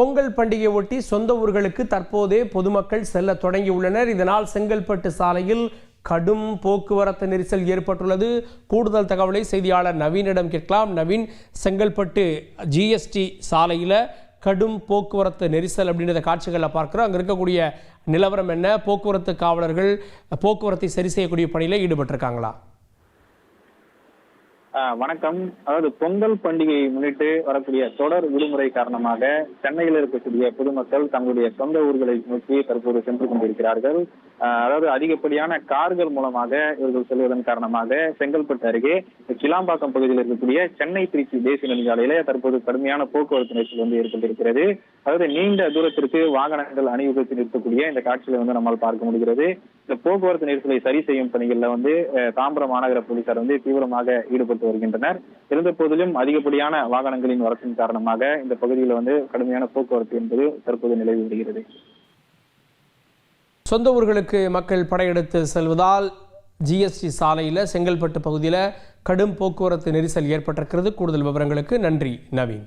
பொங்கல் பண்டிகையை ஒட்டி சொந்த ஊர்களுக்கு தற்போதே பொதுமக்கள் செல்ல தொடங்கியுள்ளனர் இதனால் செங்கல்பட்டு சாலையில் கடும் போக்குவரத்து நெரிசல் ஏற்பட்டுள்ளது. கூடுதல் தகவலை செய்தியாளர் நவீனிடம் கேட்கலாம். நவீன் செங்கல்பட்டு ஜிஎஸ்டி சாலையில் கடும் போக்குவரத்து நெரிசல் அப்படின்றத காட்சிகளில் பார்க்குறோம். அங்கே இருக்கக்கூடிய நிலவரம் என்ன? போக்குவரத்து காவலர்கள் போக்குவரத்தை சரி செய்யக்கூடிய பணியில் ஈடுபட்டிருக்காங்களா? வணக்கம். அதாவது பொங்கல் பண்டிகையை முன்னிட்டு வரக்கூடிய தொடர் விடுமுறை காரணமாக சென்னையில் இருக்கக்கூடிய பொதுமக்கள் தங்களுடைய சொந்த ஊர்களை நோக்கி தற்போது சென்று கொண்டிருக்கிறார்கள். அதாவது அதிகப்படியான கார்கள் மூலமாக இவர்கள் செல்வதன் காரணமாக செங்கல்பட்டு அருகே கிளாம்பாக்கம் பகுதியில் இருக்கக்கூடிய சென்னை திருச்சி தேசிய நெடுஞ்சாலையில தற்போது கடுமையான போக்குவரத்து நெரிசல் வந்து ஏற்பட்டிருக்கிறது. அதாவது நீண்ட தூரத்திற்கு வாகனங்கள் அணிவகுத்து நிறுத்தக்கூடிய இந்த காட்சிகளை வந்து நம்மால் பார்க்க முடிகிறது. இந்த போக்குவரத்து நெரிசலை சரி செய்யும் பணிகளில் வந்து தாம்பரம் மாநகர போலீசார் வந்து தீவிரமாக ஈடுபட்டு வருகின்றனர். இருந்த போதிலும் அதிகப்படியான வாகனங்களின் வரத்தின் காரணமாக இந்த பகுதியில் வந்து கடுமையான போக்குவரத்து என்பது தற்போது நிலவி வருகிறது. சொந்த ஊர்களுக்கு மக்கள் படையெடுத்து செல்வதால் ஜிஎஸ்டி சாலையில் செங்கல்பட்டு பகுதியில் கடும் போக்குவரத்து நெரிசல் ஏற்பட்டிருக்கிறது. கூடுதல் விவரங்களுக்கு நன்றி நவீன்.